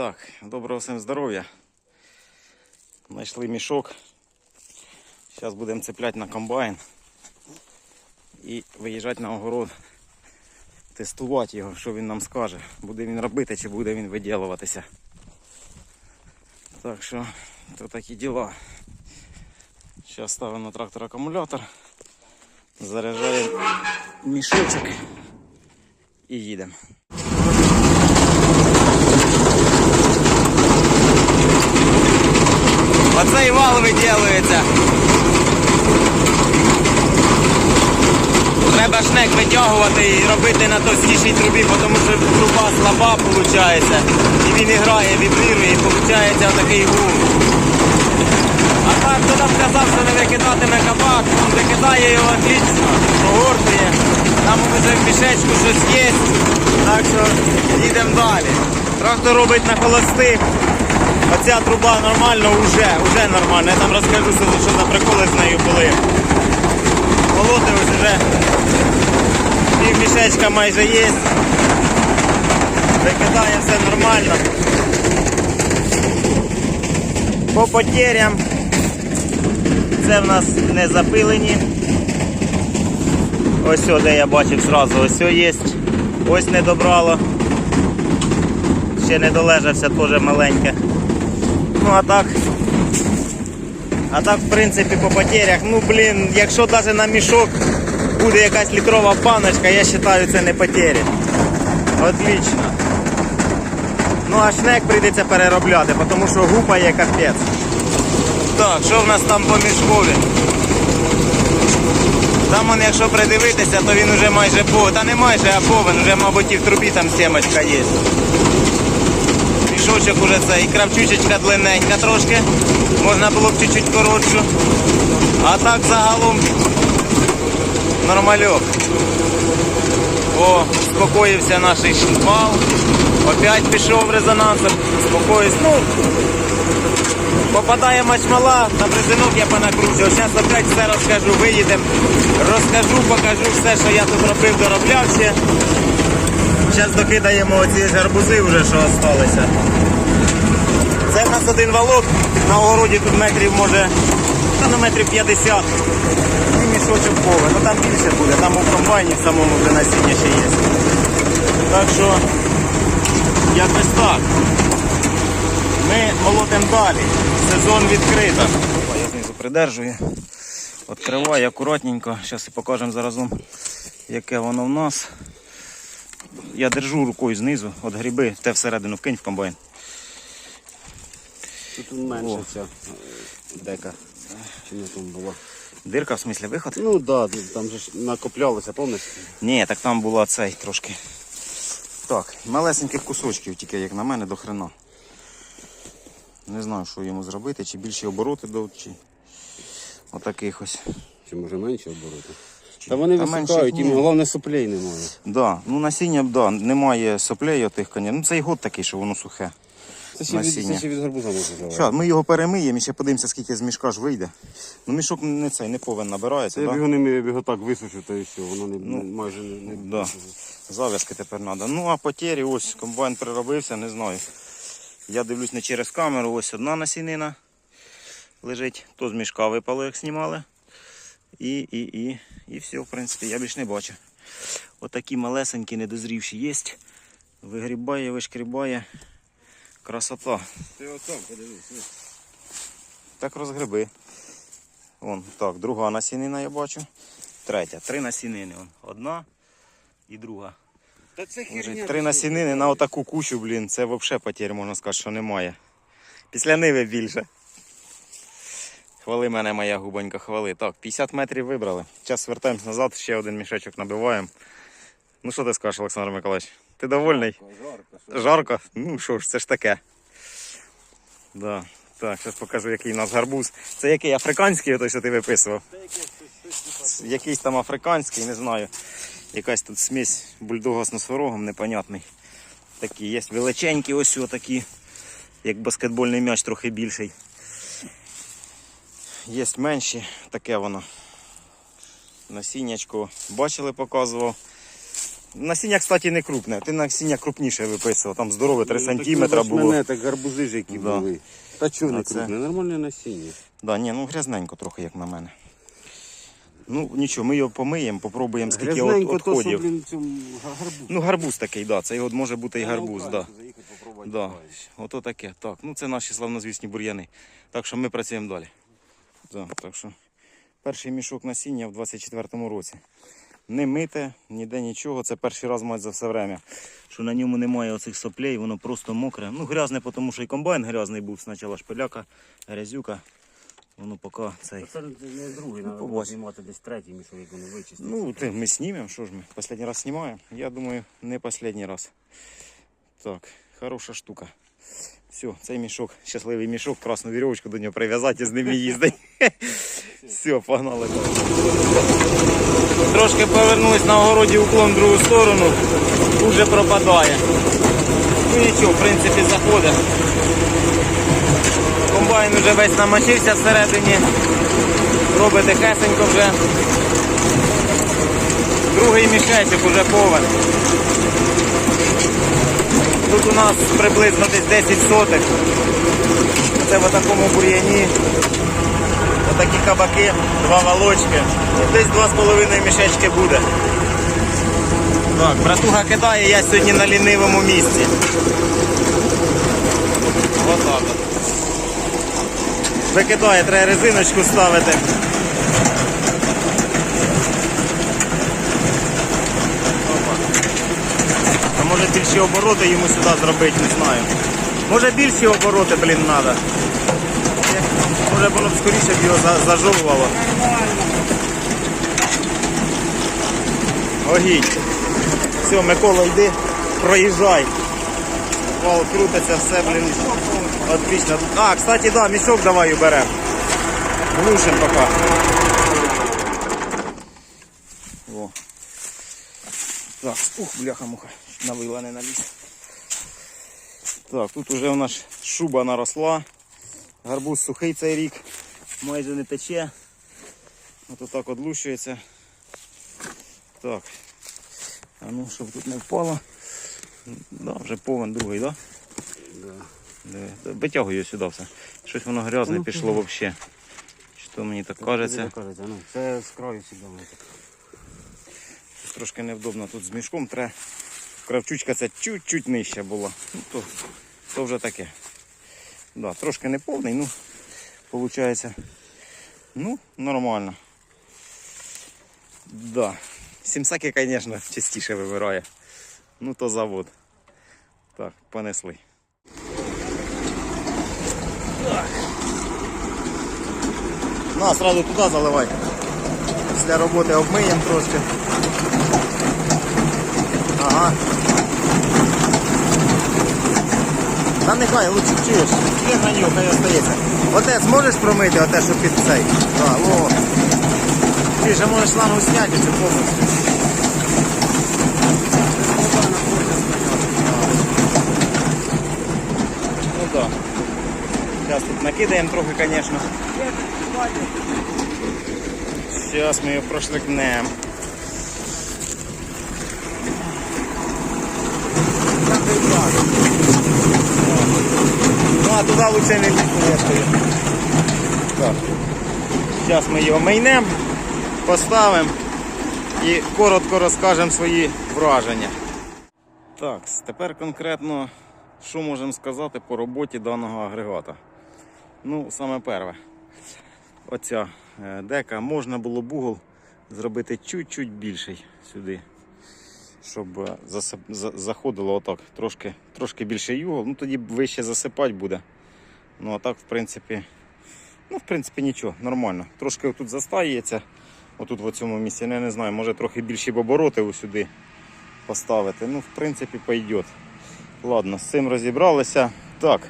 Так, доброго всім здоров'я. Знайшли мішок. Зараз будемо цепляти на комбайн і виїжджати на огород, тестувати його, що він нам скаже. Буде він робити чи буде він виділуватися. Так що, то такі діла. Зараз ставимо на трактор акумулятор, заряджаємо мішочок і їдемо. Оцей вал виділується. Треба шнек витягувати і робити на товстішій трубі, тому що труба слаба виходить. І він грає, вібрирує, і виходить отакий гум. А так хто нам сказав, що не викидатиме кабак, він викидає його отлично, прогортує. Там вже в мішечку щось є. Так що їдемо далі. Трактор робить на холостих. Оця труба нормально вже, вже нормально. Я там розкажу, що, за приколи з нею були. Молоти ось вже пів мішечка майже є. Викидає все нормально. По потерям це в нас не запилені. Ось де я бачив зразу, ось о є. Ось не добрало. Ще не долежався, теж маленьке. Ну а так. А так, в принципі, по потерях, ну блін, якщо навіть на мішок буде якась літрова баночка, я вважаю, це не потері. Отлично. Ну а шнек прийдеться переробляти, тому що гупає капець. Так, що в нас там по мішкові? Там он, якщо придивитися, то він вже майже по. Та не майже, а повен, вже, мабуть, і в трубі там сімочка є. Мішочок уже і кравчучечка длинненька трошки. Можна було б чуть-чуть коротшу. А так загалом нормальок. О, спокоївся наш швал. Опять пішов резонансом. Спокоївся. Ну, попадає мачмала, на брезинок я понакручував. Зараз опять все розкажу, виїдемо. Розкажу, покажу все, що я тут робив, доробляв ще. Зараз докидаємо оці гарбузи вже, що залишилися. Це в нас один валок, на огороді тут метрів може, та на метрів 50. І мішочок пове. Ну там більше буде, там у комбайні в самому вже насіння ще є. Так що якось так. Ми молотимо далі. Сезон відкрито. Я знизу придержую. Відкриваю акуратненько. Зараз і покажемо заразом, яке воно в нас. Я держу рукою знизу, от гриби, те всередину вкинь в комбайн. Тут менше О. ця е, дека. Чи не там було? Дирка, в смислі, виход? Ну так, да, там же ж накоплялося, пам'ятаєш? Ні, так там була цей трошки. Так, малесеньких кусочків, тільки як на мене, до хрена. Не знаю, що йому зробити, чи більші обороти дадуть, чи отаких ось. Чи може менше обороти? Та вони Та висихають, їм головне соплей немає. Да, ну насіння, да, немає соплей отих, коня. Ну цей год такий, що воно сухе. Це ще, від, це ще від гарбуза може давати. Що, ми його перемиємо і ще подивимося, скільки з мішка ж вийде. Ну мішок не цей, не повен набирається, Це я б його не я б його так висушив, та і все, воно не, Ну, майже не... не... Да. Зав'язки тепер треба. Ну а потері, ось комбайн переробився, не знаю. Я дивлюсь не через камеру, ось одна насінина лежить, то з мішка випало, як знімали. І, і, і, і все, в принципі, я більш не бачу. Отакі малесенькі, недозрівші є. Вигрібає, вишкрібає. Красота. Ти отам подивись. Так розгриби. Вон, так, друга насінина я бачу. Третя. Три насінини. Вон. Одна і друга. Та це Лежить Три насінини на отаку кучу, блін, це взагалі потерь, можна сказати, що немає. Після ниви більше. Хвали мене моя губонька, хвали. Так, 50 метрів вибрали. Зараз вертаємось назад, ще один мішечок набиваємо. Ну що ти скажеш, Олександр Миколаївич? Ти довольний? Жарко, Жарко? Ну що ж, це ж таке. Да. Так, зараз покажу, який у нас гарбуз. Це який африканський, той, що ти виписував? Якийсь там африканський, не знаю. Якась тут смесь бульдога з носорогом, непонятний. Такі є величенькі, ось такі, як баскетбольний м'яч, трохи більший. Є менші, таке воно. Насіннячко бачили, показував. Насіння, кстати, не крупне. Ти насіння крупніше виписував, там здорове 3 Ну, сантиметра було. Мене, так гарбузи ж які Да. були. Та чого А не це- крупне? Нормальне насіння. Да, ні, ну грязненько трохи, як на мене. Ну нічого, ми його помиємо, попробуємо скільки от, Грязненько, то що, отходів. блін, цьому га- гарбуз. Ну, гарбуз такий, да, це його може бути і гарбуз, На да. Да. Ото таке. Так, ну це наші славнозвісні бур'яни. Так що ми працюємо далі. Да, так що перший мішок насіння в 24-му році. Не мите, ніде нічого. Це перший раз мать за все время. Що на ньому немає оцих соплей, воно просто мокре. Ну, грязне, тому що і комбайн грязний був. Спочатку шпиляка, грязюка. Воно поки цей. Це не другий, треба знімати десь третій мішок, як вони вичистять. Ну, ти, ми знімемо, що ж ми? Последній раз знімаємо? Я думаю, не последній раз. Так, хороша штука. Все, цей мішок, щасливий мішок, красну вірьовочку до нього прив'язати і з ними їздить. Все, погнали. Трошки повернулись на огороді уклон в другу сторону, уже пропадає. Ну нічого, в принципі, заходить. Комбайн вже весь намочився всередині. Робить тихесенько вже. Другий мішечок уже повен. Тут у нас приблизно десь 10 сотих. Це в такому бур'яні. Отакі кабаки, два волочки. Десь 2,5 мішечки буде. Так, братуха кидає, я сьогодні на лінивому місці. Отак от. Викидає, треба резиночку ставити. Може більші обороти йому сюди зробити, не знаю. Може більші обороти, блін, треба. Може воно б скоріше б його зажовувало. Огінь. Все, Микола, йди, проїжджай. Вал крутиться, все, блін. Отлично. А, кстати, да, мішок давай уберем. Глушим пока. Так, ух, бляха-муха, на вила не наліз. Так, тут уже у нас шуба наросла. Гарбуз сухий цей рік, майже не тече. Ось отак одлущується. Так. А ну, щоб тут не впало. Да, вже повен другий, так? Да. Да? Витягуй його сюди все. Щось воно грязне Ну, пішло взагалі. Що мені так кажеться. кажеться, ну, це з краю сюди. так. Трошки невдобно тут з мішком треба. Кравчучка це чуть-чуть нижча була. Ну, то, то вже таке. Да, трошки не повний, ну, виходить. Ну, нормально. Да. Сімсаки, звісно, частіше вибирає. Ну, то завод. Так, понесли. Так. На, сразу туди заливай. Після роботи обмиємо трошки. Ага. Та нехай лучше чуєш. Ти на нього хай остається. Оте зможеш промити, оте, що під цей. Так, о. Ти ще можеш ламу зняти цю повністю. Ну. Да. Зараз тут накидаємо трохи, звісно. Зараз ми його прошликнемо. Ну а туди лучше не лізти. Так. Зараз ми його майнемо, поставимо і коротко розкажемо свої враження. Так, тепер конкретно що можемо сказати по роботі даного агрегата. Ну, саме перше. Оця е, дека можна було б угол зробити чуть-чуть більший сюди щоб е, засип... за- заходило отак, трошки, трошки більше югол, ну тоді вище засипати буде. Ну а так, в принципі, ну, в принципі, нічого, нормально. Трошки тут застається, отут в цьому місці, ну, я не знаю, може трохи більші обороти сюди поставити. Ну, в принципі, пойдет. Ладно, з цим розібралися. Так.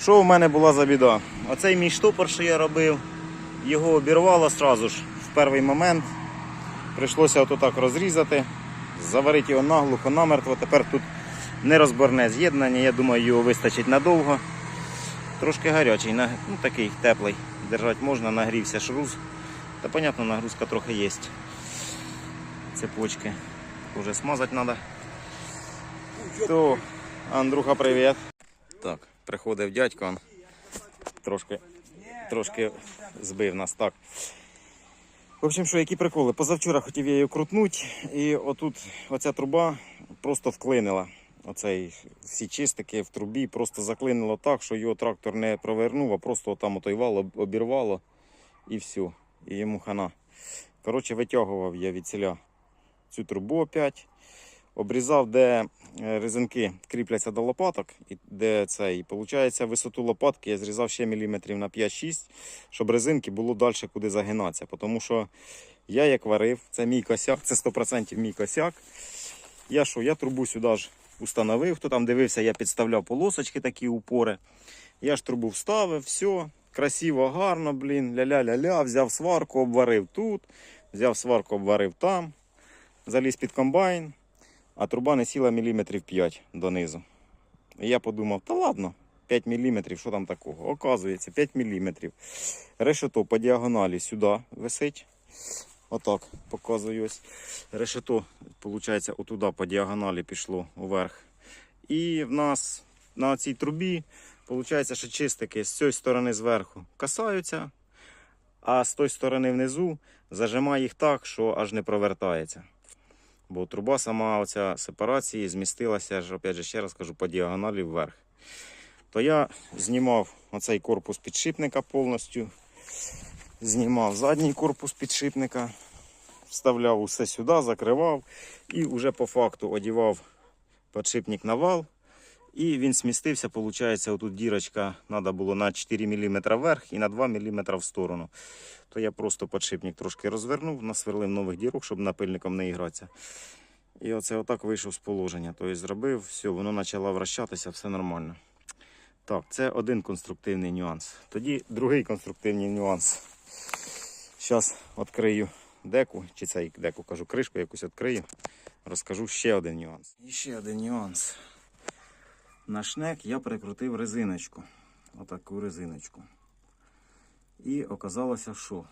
Що в мене була за біда? Оцей мій штопор, що я робив, його обірвало одразу ж в перший момент. Прийшлося ото так розрізати, заварити його наглухо, намертво. Тепер тут нерозборне з'єднання, я думаю, його вистачить надовго. Трошки гарячий, ну такий теплий. Держати можна, нагрівся шрuz. Та, понятно, нагрузка трохи є. Цепочки. Уже смазати треба. То, Андрюха, привіт. Так, приходив дядько, трошки, трошки збив нас так. В общем, що які приколи? Позавчора хотів я її крутнути, і отут оця труба просто вклинила. Оцей всі чистики в трубі просто заклинило так, що його трактор не провернув, а просто там отой вал обірвало і все. І йому хана. Коротше, витягував я від ціля цю трубу опять. Обрізав, де е, резинки кріпляться до лопаток, і де це. І виходить, висоту лопатки я зрізав ще міліметрів на 5-6, щоб резинки було далі куди загинатися. Тому що я як варив, це мій косяк, це 100% мій косяк. Я що, я трубу сюди ж установив, хто там дивився, я підставляв полосочки такі упори. Я ж трубу вставив, все, красиво, гарно, блін, ля-ля-ля-ля, взяв сварку, обварив тут, взяв сварку, обварив там, заліз під комбайн, а труба не сіла міліметрів 5 донизу. І я подумав, та ладно, 5 міліметрів, що там такого? Оказується, 5 міліметрів. Решето по діагоналі сюди висить. Отак показую. Решето, виходить, отуда по діагоналі пішло вверх. І в нас на цій трубі, виходить, що чистики з цієї сторони зверху касаються, а з тої сторони внизу зажимає їх так, що аж не провертається. Бо труба сама оця сепарації змістилася ж, опять же, ще раз кажу, по діагоналі вверх. То я знімав оцей корпус підшипника повністю, знімав задній корпус підшипника, вставляв усе сюди, закривав і вже по факту одівав підшипник на вал. І він смістився, виходить, отут дірочка треба було на 4 мм вверх і на 2 мм в сторону. То я просто підшипник трошки розвернув, насверлив нових дірок, щоб напильником не ігратися. І оце отак вийшов з положення. Тобто зробив, все, воно почало вращатися, все нормально. Так, це один конструктивний нюанс. Тоді другий конструктивний нюанс. Зараз відкрию деку, чи цей деку кажу, кришку якусь відкрию. Розкажу ще один нюанс. І ще один нюанс. На шнек я прикрутив резиночку. Отаку резиночку. І оказалося, що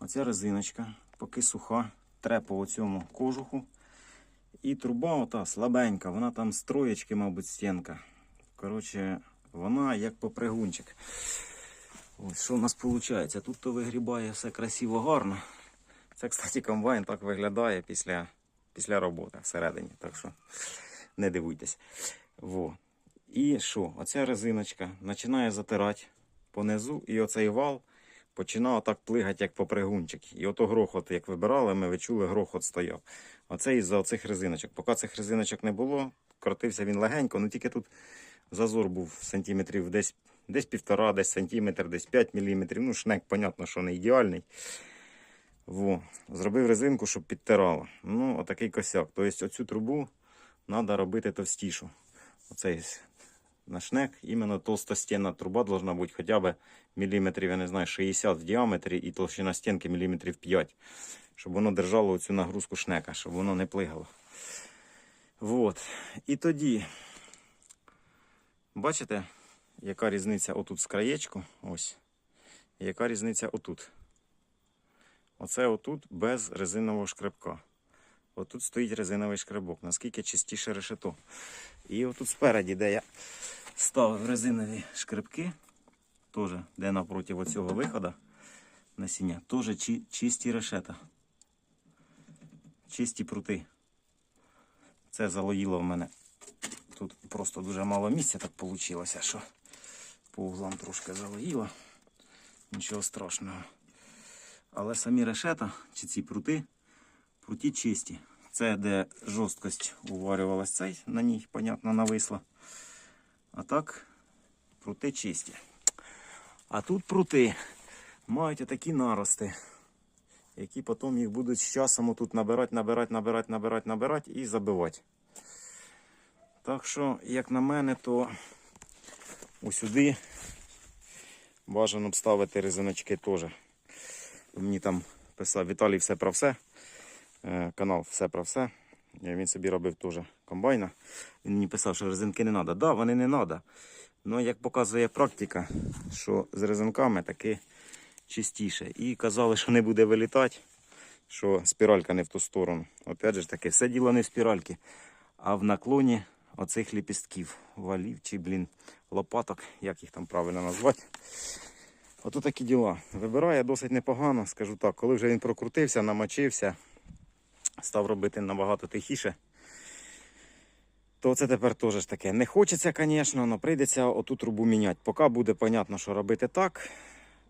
оця резиночка, поки суха, тре по цьому кожуху. І труба ота слабенька, вона там з троєчки, мабуть, стінка. Коротше, вона як попригунчик. Ось що у нас виходить. Тут то вигрібає все красиво, гарно. Це, кстати, комбайн так виглядає після, після роботи всередині. Так що не дивуйтесь. Во. І що? Оця резиночка починає затирати понизу, і оцей вал починав так плигати, як попригунчик. І ото грохот, як вибирали, ми ви чули, грохот стояв. Оце із-за оцих резиночок. Поки цих резиночок не було, крутився він легенько, ну тільки тут зазор був сантиметрів десь, десь півтора, десь сантиметр, десь 5 міліметрів. Ну, шнек, понятно, що не ідеальний. Во. Зробив резинку, щоб підтирала. Ну, отакий косяк. Тобто оцю трубу треба робити товстішу. Оцей на шнек, іменно толстостінна труба должна бути хоча б міліметрів, я не знаю, 60 в діаметрі і толщина стінки міліметрів 5. Щоб воно держало цю нагрузку шнека, щоб воно не плигало. Вот. І тоді, бачите, яка різниця отут з краєчку? Ось. І яка різниця отут? Оце отут без резинового шкребка. Отут стоїть резиновий шкребок. Наскільки чистіше решето. І отут спереді, де я ставив резинові шкребки, теж де напроти оцього виходу насіння, теж чи, чисті решета. Чисті прути. Це залоїло в мене. Тут просто дуже мало місця так вийшло, що по углам трошки залоїло. Нічого страшного. Але самі решета, чи ці прути, пруті чисті. Це де жорсткость уварювалась цей, на ній, понятно, нависла. А так, прути чисті. А тут прути мають отакі нарости, які потім їх будуть з часом тут набирати, набирати, набирати, набирати, набирати і забивати. Так що, як на мене, то усюди бажано б ставити резиночки теж. Мені там писав Віталій все про все. Е, Канал все про все. Він собі робив теж комбайна. Він мені писав, що резинки не треба. Так, да, вони не треба. Ну, як показує практика, що з резинками таки чистіше. І казали, що не буде вилітати. що спіралька не в ту сторону. Опять же таки, все діло не в спіральці, а в наклоні оцих ліпістків, валів чи, блін, лопаток, як їх там правильно назвати. Ото такі діла. Вибирає досить непогано, скажу так. Коли вже він прокрутився, намочився, став робити набагато тихіше. То це тепер теж таке. Не хочеться, звісно, але прийдеться оту трубу міняти. Поки буде зрозуміло, що робити так,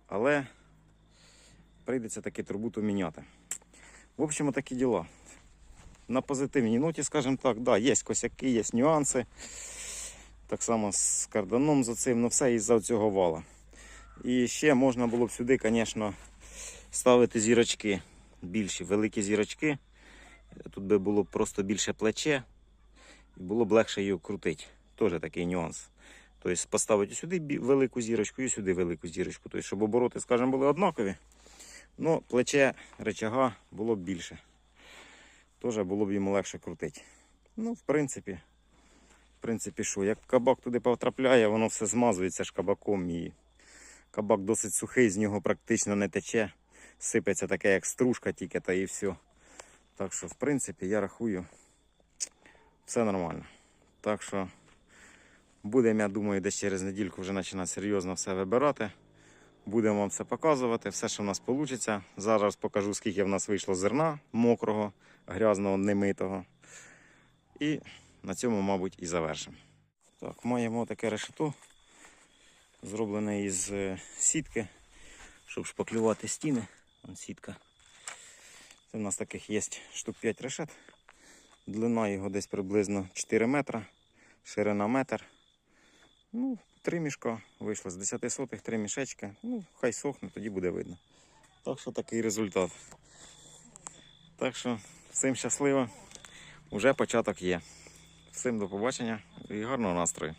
але прийдеться таки трубу то міняти. В общем, такі діла. На позитивній ноті, скажімо так, да, є косяки, є нюанси. Так само з карданом за цим, ну все із-за цього вала. І ще можна було б сюди, звісно, ставити зірочки більші, великі зірочки. Тут би було просто більше плече і було б легше її крутити. Теж такий нюанс. Тобто поставити сюди велику зірочку і сюди велику зірочку. Тобто, щоб обороти, скажімо, були однакові. Ну, плече речага було б більше. Теж було б йому легше крутити. Ну, в принципі, в принципі, що, як кабак туди потрапляє, воно все змазується ж кабаком і кабак досить сухий, з нього практично не тече. Сипеться таке, як стружка тільки та і все. Так що, в принципі, я рахую, все нормально. Так що будемо, я думаю, десь через недільку вже починати серйозно все вибирати. Будемо вам все показувати, все, що в нас вийде. Зараз покажу, скільки в нас вийшло зерна мокрого, грязного, немитого. І на цьому, мабуть, і завершимо. Так, маємо таке решето, зроблене із е, сітки, щоб шпаклювати стіни. Вон сітка. Це в нас таких є штук 5 решет. Длина його десь приблизно 4 метра, ширина метр. Ну, три мішка вийшло з 10 сотих, три мішечки. Ну, хай сохне, тоді буде видно. Так що такий результат. Так що всім щасливо. Уже початок є. Всім до побачення і гарного настрою.